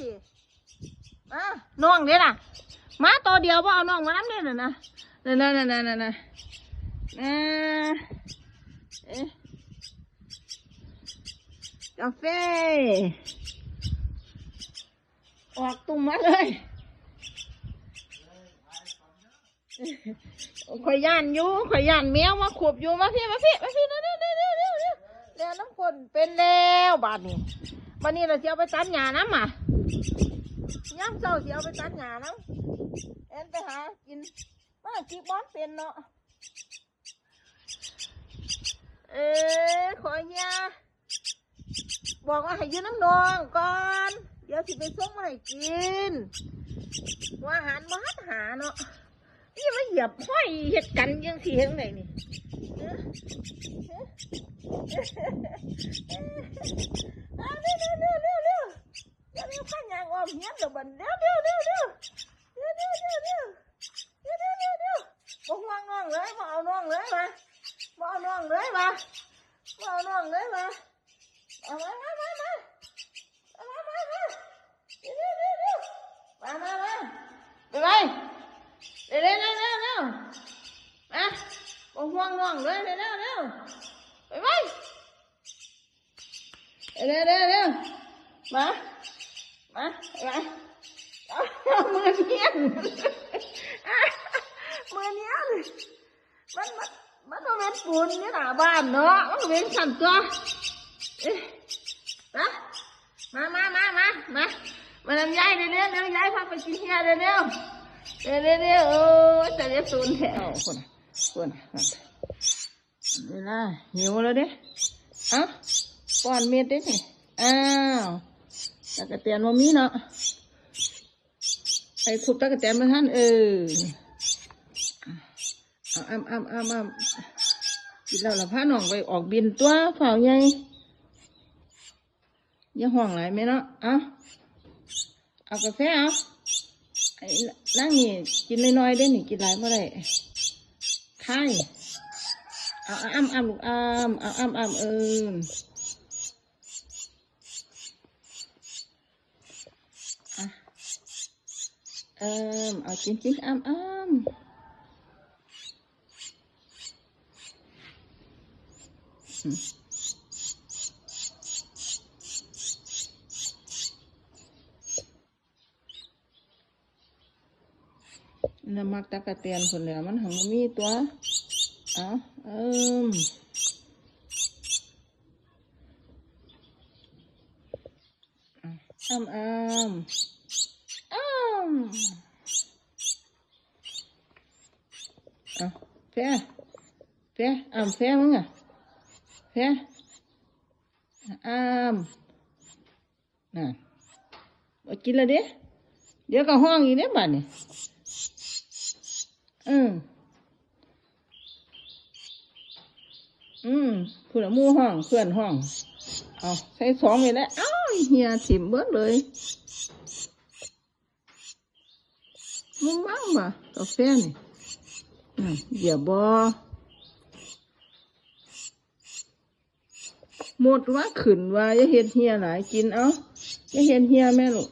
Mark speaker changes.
Speaker 1: สิอะน้องเด้ล่ะมาตัวเดียวว่าเอาน้องมาน้ำเนี่ยน่ะนะนั่นนั่นนั่นนั่นนั่นนะอ่าเอ๊ะกาแฟออกตุ่มมาเลยข่อยย่านอยู่ข่อยย่านแมวมาขวบอยู่มาพี่มาพี่มาพี่เร็วเร็วเร็วเร็วเร็วเร็วน้ำคนเป็นแล้วบาดนี้บาดนี้เราจะเอาไปตัดหญ้าน้ำอะ ย่ำเจ้าจะเอาไปตัดหญ้าน้ำเอ็นไปหากินมาจีบบอลเป็นเนาะเอ๊ะขอหญ้าบอกว่าให้ยืนน้ำนองก่อน เดี๋ยวสิไปส่งมาให้กินว่าอาหารมาหาเนาะนี่มาเหยียบห้อยเห็ดกันยังสิเห็นไงนี่เอ้อเอ้อเอาเร็วเร็วเร็วเร็วเร็วเร็วเร็ว ข้างยางออมเหี้ยนเดี๋ยวบันเร็วเร็วเร็วเร็วเร็วเร็วเร็วเร็วเร็วเร็วเร็วเร็วบ่ห่วงน้องเลยบ่เอาน้ มือเนียนมือเนียนมันมันมันต้อเป็นปูนนี่หนาบานเนาะมันเป็นสันตัวนะมามามามามามาทำยายเร็วเร็วเร็วยายพาไปกินเฮียเร็วเร็วเร็วเร็วโอ้จะเรียกศูนย์แถวคนคนเวลาหิวแล้วเด้อะป้อนเม็ดได้สิอ้าว ตะกะเตียนว่ามีเนาะไอ้ขุดตะกะเตียนมาท่านเออเอาอ้ำอ้ำอ้ำอ้ำกินแล้วละพาน้องไปออกบินตัวเผาใหญ่อย่าห่วงไรไหมเนาะเอาเอากาแฟเอาไอ้นั่งนี่กินน้อยๆได้หนิกินหลายเมื่อไรไข่เอาอ้ำอ้ำลูกอ้ำเอาอ้ำอ้ำเออ เอิมเอากินกินอ้ำอ้ำอืมน้ำมักตะกะเตียนคนเหลือมันหังมีตัวเอาเอิมอ้ำอ้ำ อ้ำเอาแพ้แพ้อ้ำแพ้มึงอะแพ้อ้ำน่ะบ่กินละเด้เดี๋ยวก็ห้องอีกเด้บัดนี้อืมอืมเพื่อนหมู่ห้องเพื่อนห้อง เอาใส่สองไปแล้วอ้าวเฮียถิ่มเบิดเลย มึงมั่งบ่กาแฟนี่อืมอย่าบอหมดว่าขืนว่าอย่าเห็นเฮียหลายกินเอาอย่าเห็นเฮียแม่ลูก